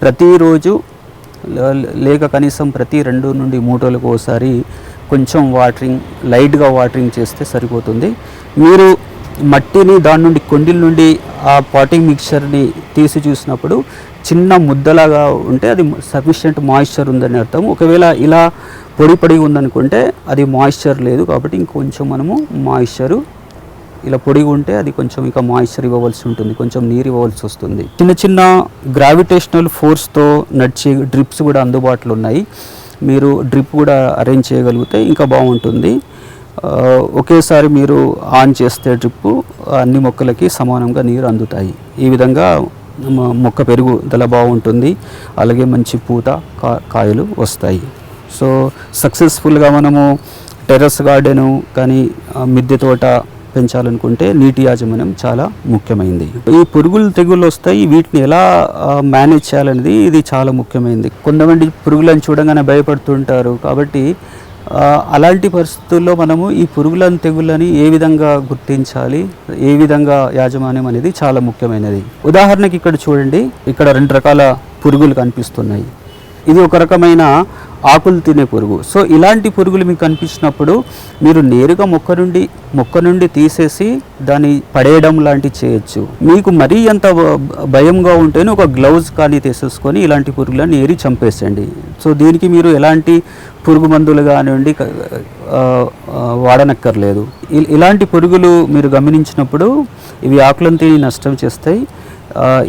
ప్రతిరోజు లేక కనీసం ప్రతి రెండు నుండి మూడు రోజులకు ఒకసారి కొంచెం వాటరింగ్ లైట్గా వాటరింగ్ చేస్తే సరిపోతుంది. మీరు మట్టిని దాని నుండి కొండిల నుండి ఆ పాటింగ్ మిక్చర్ని తీసి చూసినప్పుడు చిన్న ముద్దలాగా ఉంటే అది సఫిషియంట్ మాయిశ్చర్ ఉందని అర్థం. ఒకవేళ ఇలా పొడి పొడి ఉందనుకుంటే అది మాయిశ్చర్ లేదు కాబట్టి ఇంకొంచెం మనము మాయిశ్చరు ఇలా పొడిగా ఉంటే అది కొంచెం ఇంకా మాయిశ్చర్ ఇవ్వవలసి ఉంటుంది కొంచెం నీరు ఇవ్వవలసి వస్తుంది. చిన్న చిన్న గ్రావిటేషనల్ ఫోర్స్తో నడిచే డ్రిప్స్ కూడా అందుబాటులో ఉన్నాయి. మీరు డ్రిప్ కూడా అరేంజ్ చేయగలిగితే ఇంకా బాగుంటుంది. ఒకేసారి మీరు ఆన్ చేస్తే డ్రిప్ అన్ని మొక్కలకి సమానంగా నీరు అందుతాయి. ఈ విధంగా మొక్క పెరుగుదల బాగుంటుంది. అలాగే మంచి పూత కా కాయలు వస్తాయి. సో సక్సెస్ఫుల్గా మనము టెర్రస్ గార్డెను కానీ మిద్దె తోట పెంచాలనుకుంటే నీటి యాజమాన్యం చాలా ముఖ్యమైనది ఈ పురుగులు తెగుళ్ళు వస్తాయి. వీటిని ఎలా మేనేజ్ చేయాలనేది ఇది చాలా ముఖ్యమైనది కొంతమంది పురుగులను చూడగానే భయపడుతుంటారు. కాబట్టి అలాంటి పరిస్థితుల్లో మనము ఈ పురుగులను తెగుళ్ళని ఏ విధంగా గుర్తించాలి? ఏ విధంగా యాజమాన్యం అనేది చాలా ముఖ్యమైనది. ఉదాహరణకి ఇక్కడ చూడండి. ఇక్కడ రెండు రకాల పురుగులు కనిపిస్తున్నాయి. ఇది ఒక రకమైన ఆకులు తినే పురుగు. సో ఇలాంటి పురుగులు మీకు కనిపించినప్పుడు మీరు నేరుగా మొక్క నుండి మొక్క నుండి తీసేసి దాన్ని పడేయడం లాంటివి చేయొచ్చు. మీకు మరీ అంత భ- భయంగా ఉంటేనే ఒక గ్లౌజ్ కానీ తీసేసుకొని ఇలాంటి పురుగులను ఏరి చంపేసండి సో దీనికి మీరు ఎలాంటి పురుగు మందులు కానివ్వండి వాడనక్కర్లేదు. ఇ- ఇలాంటి పురుగులు మీరు గమనించినప్పుడు ఇవి ఆకులను తిని నష్టం చేస్తాయి.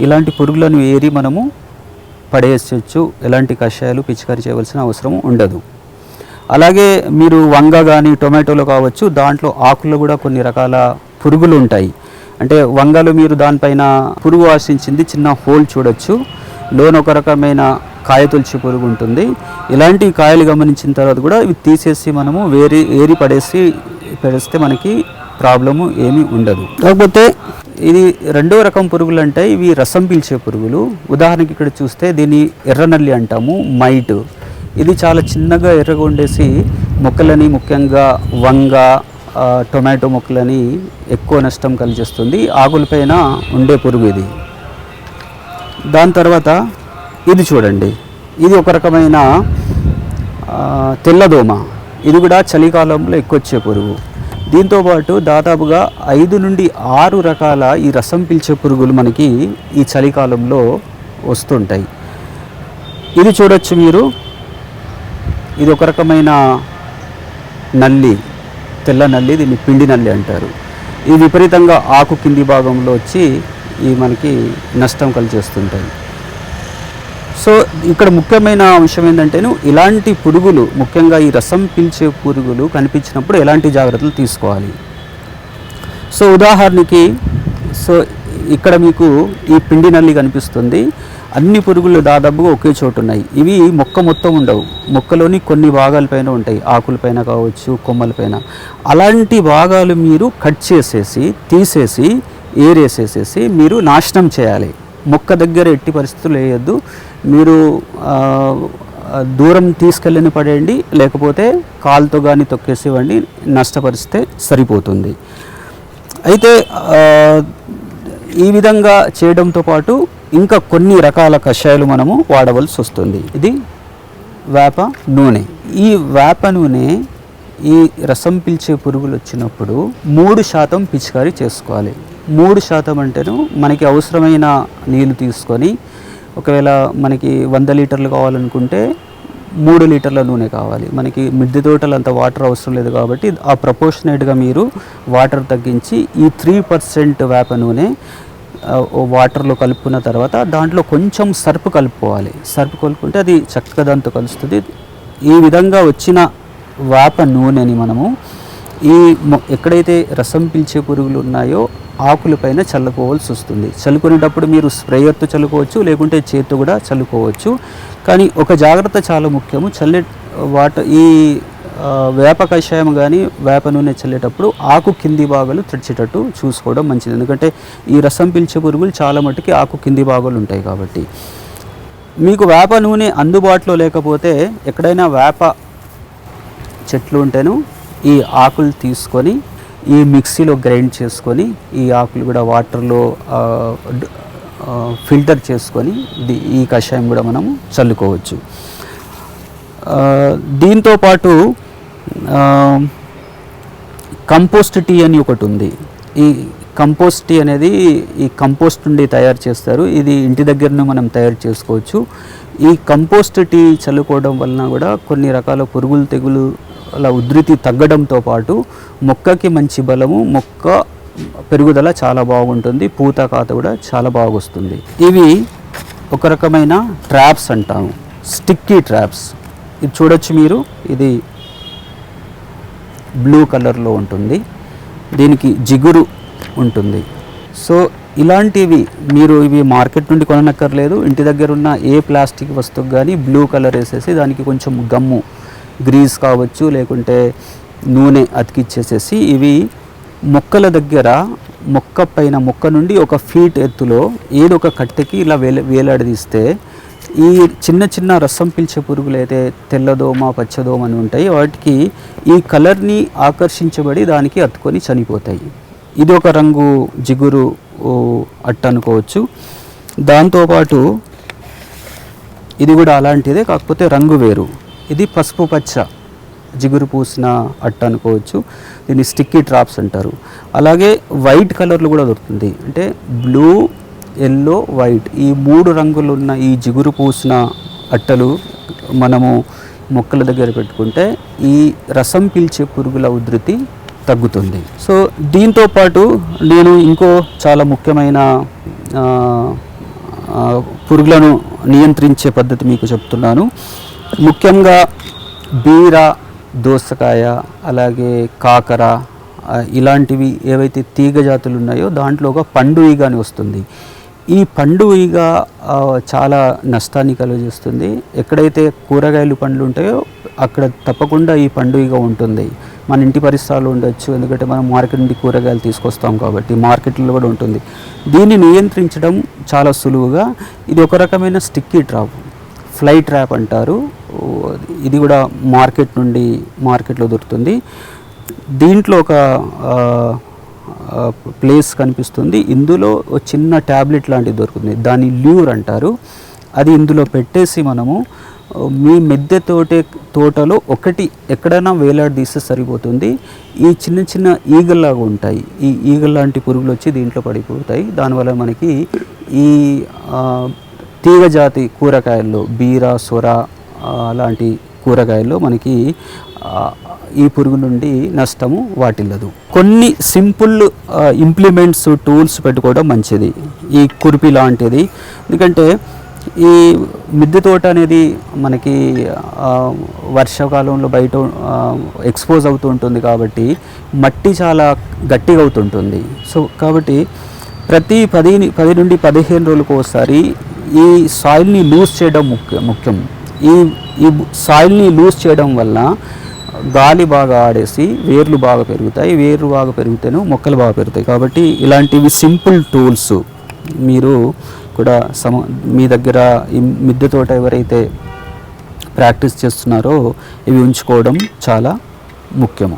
ఇలాంటి పురుగులను ఏరి మనము పడేయచ్చు. ఎలాంటి కషాయాలు పిచికారీ చేయవలసిన అవసరం ఉండదు. అలాగే మీరు వంగ కానీ టొమాటోలో కావచ్చు దాంట్లో ఆకుల్లో కూడా కొన్ని రకాల పురుగులు ఉంటాయి. అంటే వంగలు మీరు దానిపైన పురుగు ఆశించింది చిన్న హోల్ చూడొచ్చు. లోన ఒక రకమైన కాయ తొలిచి పురుగు ఉంటుంది. ఇలాంటి కాయలు గమనించిన తర్వాత కూడా ఇవి తీసేసి మనము వేరి ఏరి పడేసి పడేస్తే మనకి ప్రాబ్లము ఏమీ ఉండదు. కాకపోతే ఇది రెండో రకం పురుగులు అంటే ఇవి రసం పీల్చే పురుగులు. ఉదాహరణకి ఇక్కడ చూస్తే దీన్ని ఎర్రనల్లి అంటాము మైట్. ఇది చాలా చిన్నగా ఎర్రగొండేసి మొక్కలని ముఖ్యంగా వంగ టొమాటో మొక్కలని ఎక్కువ నష్టం కలిగిస్తుంది. ఆకులపైన ఉండే పురుగు ఇది. దాని తర్వాత ఇది చూడండి. ఇది ఒక రకమైన తెల్లదోమ. ఇది కూడా చలికాలంలో ఎక్కువ వచ్చే పురుగు. దీంతో పాటు దాదాపుగా ఐదు నుండి ఆరు రకాల ఈ రసం పీల్చే పురుగులు మనకి ఈ చలికాలంలో వస్తుంటాయి. ఇది చూడొచ్చు మీరు. ఇది ఒక రకమైన నల్లి తెల్ల నల్లి దీన్ని పిండి నల్లి అంటారు. ఇది విపరీతంగా ఆకు కింది భాగంలో వచ్చి ఈ మనకి నష్టం కలిచేస్తుంటాయి సో ఇక్కడ ముఖ్యమైన అంశం ఏంటంటే ఇలాంటి పురుగులు ముఖ్యంగా ఈ రసం పీల్చే పురుగులు కనిపించినప్పుడు ఎలాంటి జాగ్రత్తలు తీసుకోవాలి? సో ఉదాహరణకి సో ఇక్కడ మీకు ఈ పిండి నల్లి కనిపిస్తుంది. అన్ని పురుగులు దాదాపుగా ఒకే చోటు ఉన్నాయి. ఇవి మొక్క మొత్తం ఉండవు. మొక్కలోని కొన్ని భాగాలపైన ఉంటాయి. ఆకులపైన కావచ్చు కొమ్మలపైన అలాంటి భాగాలు మీరు కట్ చేసేసి తీసేసి ఏరేసేసేసి మీరు నాశనం చేయాలి. మొక్క దగ్గర ఎట్టి పరిస్థితులు వేయద్దు. మీరు దూరం తీసుకెళ్ళని పడేయండి లేకపోతే కాలుతో కానీ తొక్కేసివ్వండి నష్టపరిస్తే సరిపోతుంది. అయితే ఈ విధంగా చేయడంతో పాటు ఇంకా కొన్ని రకాల కషాయాలు మనము వాడవలసి వస్తుంది. ఇది వేప నూనె. ఈ వేప నూనె ఈ రసం పీల్చే పురుగులు వచ్చినప్పుడు మూడు శాతం పిచికారీ చేసుకోవాలి. మూడు శాతం అంటేను మనకి అవసరమైన నీళ్ళు తీసుకొని ఒకవేళ మనకి వంద లీటర్లు కావాలనుకుంటే మూడు లీటర్ల నూనె కావాలి. మనకి మిద్దె తోటలు అంత వాటర్ అవసరం లేదు కాబట్టి ఆ ప్రపోర్షనేట్గా మీరు వాటర్ తగ్గించి ఈ త్రీ పర్సెంట్ వేప నూనె వాటర్లో కలుపుకున్న తర్వాత దాంట్లో కొంచెం సర్పు కలుపుకోవాలి. సర్పు కలుపుకుంటే అది చక్కగా దాంతో కలుస్తుంది. ఈ విధంగా వచ్చిన వేప నూనెని మనము ఈ ఎక్కడైతే రసం పీల్చే పురుగులు ఉన్నాయో ఆకులపైన చల్లుకోవాల్సి వస్తుంది. చల్లుకునేటప్పుడు మీరు స్ప్రేయర్తో చల్లుకోవచ్చు లేకుంటే చేతితో కూడా చల్లుకోవచ్చు. కానీ ఒక జాగ్రత్త చాలా ముఖ్యము. చల్లే వాటర్ ఈ వేప కషాయం కానీ వేప నూనె చల్లేటప్పుడు ఆకు కింది భాగాలు తడిచేటట్టు చూసుకోవడం మంచిది. ఎందుకంటే ఈ రసం పీల్చే పురుగులు చాలా మట్టుకి ఆకు కింది భాగాలు ఉంటాయి కాబట్టి. మీకు వేప నూనె అందుబాటులో లేకపోతే ఎక్కడైనా వేప చెట్లు ఉంటేను ఈ ఆకులు తీసుకొని ఈ మిక్సీలో గ్రైండ్ చేసుకొని ఈ ఆకులు కూడా వాటర్లో ఫిల్టర్ చేసుకొని ఈ కషాయం కూడా మనము చల్లుకోవచ్చు. దీంతోపాటు దీంతో పాటు కంపోస్ట్ టీ అని ఒకటి ఉంది. ఈ కంపోస్ట్ టీ అనేది ఈ కంపోస్ట్ నుండి తయారు చేస్తారు. ఇది ఇంటి దగ్గరనే మనం తయారు చేసుకోవచ్చు. ఈ కంపోస్ట్ టీ చల్లుకోవడం వలన కూడా కొన్ని రకాల పురుగులు తెగులు అలా ఉధృతి తగ్గడంతో పాటు మొక్కకి మంచి బలము మొక్క పెరుగుదల చాలా బాగుంటుంది పూత కాత కూడా చాలా బాగొస్తుంది. ఇవి ఒక రకమైన ట్రాప్స్ అంటాము స్టిక్కీ ట్రాప్స్. ఇది చూడొచ్చు మీరు ఇది బ్లూ కలర్లో ఉంటుంది దీనికి జిగురు ఉంటుంది. సో ఇలాంటివి మీరు ఇవి మార్కెట్ నుండి కొననక్కర్లేదు. ఇంటి దగ్గర ఉన్న ఏ ప్లాస్టిక్ వస్తువు కానీ బ్లూ కలర్ వేసేసి దానికి కొంచెం గమ్ము గ్రీస్ కావచ్చు లేకుంటే నూనె అతికిచ్చేసేసి ఇవి మొక్కల దగ్గర మొక్క పైన మొక్క నుండి ఒక ఫీట్ ఎత్తులో ఏదో ఒక కట్టెకి ఇలా వేల వేలాడదీస్తే ఈ చిన్న చిన్న రసం పీల్చే పురుగులు అయితే తెల్లదోమ పచ్చదోమ అని ఉంటాయి. వాటికి ఈ కలర్ని ఆకర్షించబడి దానికి అతుకొని చనిపోతాయి. ఇది ఒక రంగు జిగురు అట్ట అనుకోవచ్చు. దాంతోపాటు ఇది కూడా అలాంటిదే కాకపోతే రంగు వేరు. ఇది పసుపు పచ్చ జిగురు పూసిన అట్ట అనుకోవచ్చు. దీన్ని స్టిక్కీ ట్రాప్స్ అంటారు. అలాగే వైట్ కలర్లు కూడా దొరుకుతుంది. అంటే బ్లూ ఎల్లో వైట్ ఈ మూడు రంగులు ఉన్న ఈ జిగురు పూసిన అట్టలు మనము మొక్కల దగ్గర పెట్టుకుంటే ఈ రసం పీల్చే పురుగుల ఉధృతి తగ్గుతుంది. సో దీంతో పాటు నేను ఇంకో చాలా ముఖ్యమైన పురుగులను నియంత్రించే పద్ధతి మీకు చెప్తున్నాను. ముఖ్యంగా బీర దోసకాయ అలాగే కాకర ఇలాంటివి ఏవైతే తీగ జాతులు ఉన్నాయో దాంట్లో ఒక పండు ఈగ అని వస్తుంది. ఈ పండు ఈగ చాలా నష్టాన్ని కలుగజేస్తుంది ఎక్కడైతే కూరగాయలు పండ్లు ఉంటాయో అక్కడ తప్పకుండా ఈ పండు ఈగ ఉంటుంది. మన ఇంటి పరిసరాలు ఉండొచ్చు. ఎందుకంటే మనం మార్కెట్ నుండి కూరగాయలు తీసుకొస్తాం కాబట్టి మార్కెట్లో కూడా ఉంటుంది. దీన్ని నియంత్రించడం చాలా సులువుగా ఇది ఒక రకమైన స్టిక్కీ ట్రాప్ ఫ్లై ట్రాప్ అంటారు. ఇది కూడా మార్కెట్ నుండి మార్కెట్లో దొరుకుతుంది. దీంట్లో ఒక ప్లేస్ కనిపిస్తుంది. ఇందులో చిన్న ట్యాబ్లెట్ లాంటిది దొరుకుతుంది. దాన్ని ల్యూర్ అంటారు. అది ఇందులో పెట్టేసి మనము మీ మిద్దె తోటే తోటలో ఒకటి ఎక్కడైనా వేలాడదీస్తే సరిపోతుంది. ఈ చిన్న చిన్న ఈగల్లాగా ఉంటాయి. ఈ ఈగల్ లాంటి పురుగులు వచ్చి దీంట్లో పడిపోతాయి. దానివల్ల మనకి ఈ తీగజాతి తీగ జాతి కూరగాయల్లో బీర సొర లాంటి కూరగాయల్లో మనకి ఈ పురుగు నుండి నష్టము వాటిల్లదు. కొన్ని సింపుల్ ఇంప్లిమెంట్స్ టూల్స్ పెట్టుకోవడం మంచిది. ఈ కురిపి లాంటిది. ఎందుకంటే ఈ మిద్దె తోట అనేది మనకి వర్షాకాలంలో బయట ఎక్స్పోజ్ అవుతూ ఉంటుంది కాబట్టి మట్టి చాలా గట్టిగా అవుతుంటుంది. సో కాబట్టి ప్రతి పది పది నుండి పదిహేను రోజులకు ఒకసారి ఈ సాయిల్ని లూజ్ చేయడం ముఖ్యం ముఖ్యం. ఈ ఈ సాయిల్ని లూజ్ చేయడం వల్ల గాలి బాగా ఆడేసి వేర్లు బాగా పెరుగుతాయి. వేర్లు బాగా పెరిగితేనే మొక్కలు బాగా పెరుగుతాయి. కాబట్టి ఇలాంటివి సింపుల్ టూల్స్ మీరు కూడా సమ మీ దగ్గర ఈ మిద్దె తోట ఎవరైతే ప్రాక్టీస్ చేస్తున్నారో ఇవి ఉంచుకోవడం చాలా ముఖ్యము.